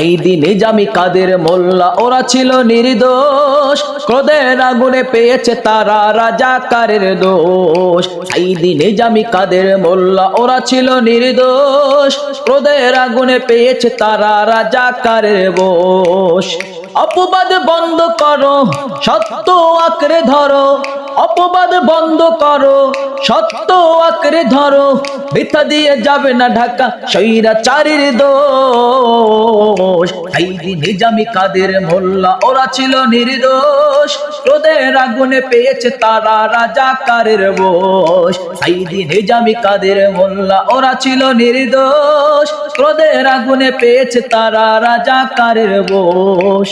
সাইদি নিজামি কাদের মোল্লা, ওরা ছিল নির্দোষ। ক্রোধের আগুনে পেয়েছে তারা রাজাকারের দোষ। সাইদি নিজামি কাদের মোল্লা, ওরা ছিল নির্দোষ। ক্রোধের আগুনে পেয়েছে তারা রাজাকারের বোস অপবাদ বন্ধ করো, সত্য আঁকড়ে ধরো। অপবাদ বন্ধ করো, সত্য আঁকড়ে ধরো। বৃথা দিয়ে যাবে না ঢাকা সৈরা চারির দোষ। নিজামি কাদের মোল্লা? ওরা ছিল নির্দোষ। আগুনে পেয়েছে তারা রাজাকারের বোস সাইদি নিজামি কাদের মোল্লা, ওরা ছিল নির্দোষ। ক্রোধের আগুনে পেয়েছে তারা বোস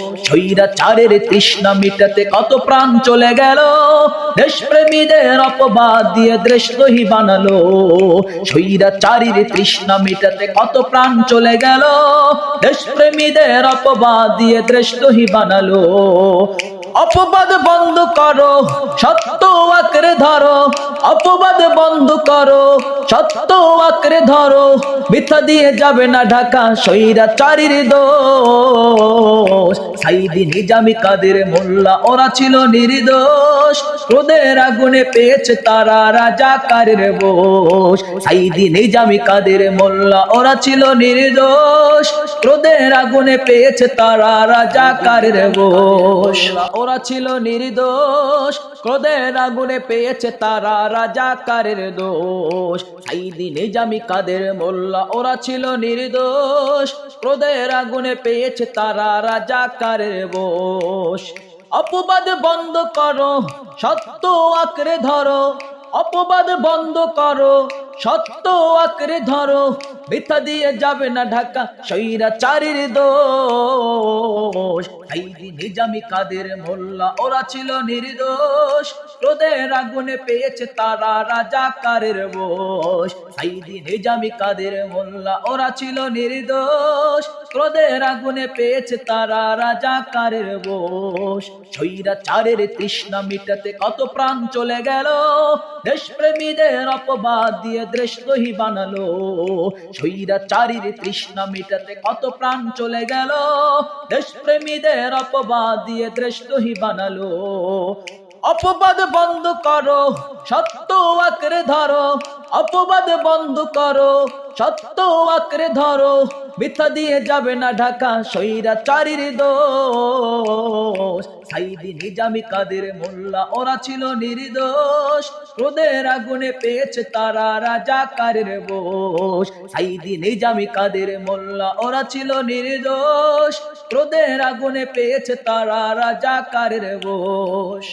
চারের তৃষ্ণা মিটাতে কত প্রাণ চলে গেল। দেশপ্রেমীদের অপবাদ দিয়ে দেশদ্রোহী বানালো। চারির তৃষ্ণা মিটাতে কত প্রাণ চলে গেল। দেশপ্রেমীদের অপবাদ দিয়ে দেশদ্রোহী বানালো। অপবাদ বন্ধ করো, সত্য আঁকড়ে ধরো। অপবাদ বন্ধ করো, সত্য আঁকড়ে ধরো। মিথ্যা দিয়ে যাবে না ঢাকা সৈরা চারির দোষ। সাইদি নিজামি কাদের মোল্লা, ওরা ছিল নির্দোষ। ক্রোধের আগুনে পেয়েছে তারা রাজা রাজাকারের বোস সাইদি নিজামি কাদের মোল্লা, ওরা ছিল নির্দোষ। ক্রোধের আগুনে পেয়েছে তারা রাজা রাজাকারের বোস ওরা ছিল নির্দোষ। ক্রোধের আগুনে পেয়েছে তারা রাজা রাজাকারের দোষ। সাইদি নিজামি কাদের মোল্লা, ওরা ছিল নির্দোষ। ক্রোধের আগুনে পেয়েছে তারা রাজাকারের বোস। অপবাদ বন্ধ করো, সত্য আঁকড়ে ধরো। অপবাদ বন্ধ করো, সত্য আঁকড়ে ধরো। বৃথা দিয়ে যাবে না ঢাকা সৈরা চারির দোষ নিজামি কাদের মোল্লা, ওরা ছিল নির্দোষ। ক্রোধের আগুনে পেয়েছে তারা রাজাকারের বোস সাইদি নিজামি কাদের মোল্লা, ওরা ছিল নির্দোষ। ক্রোধের আগুনে পেয়েছে তারা রাজাকারের বোস সৈরা চারের তৃষ্ণা মিটাতে কত প্রাণ চলে গেল। দেশপ্রেমীদের অপবাদ দিয়ে দেশদ্রোহী বানালো। সৈরা চারির তৃষ্ণা মিটাতে কত প্রাণ চলে গেল। দেশপ্রেমীদের অপবাদ দিয়ে দেশদ্রোহী বানালো। অপবাদ বন্ধ করো, সত্য আঁকড়ে ধরো। অপবাদ বন্ধ করো, সত্য আঁকড়ে ধরো। মিথ্যা দিয়ে যাবে না ঢাকা সৈরা চারির দোষ। সাইদি নিজামি কাদের মোল্লা, ওরা ছিল নির্দোষ। ক্রোধের আগুনে পেয়েছে তারা রাজাকারের বোস সাইদি নিজামি কাদের মোল্লা, ওরা ছিল নির্দোষ। ক্রোধের আগুনে পেয়েছে তারা রাজাকারের বোস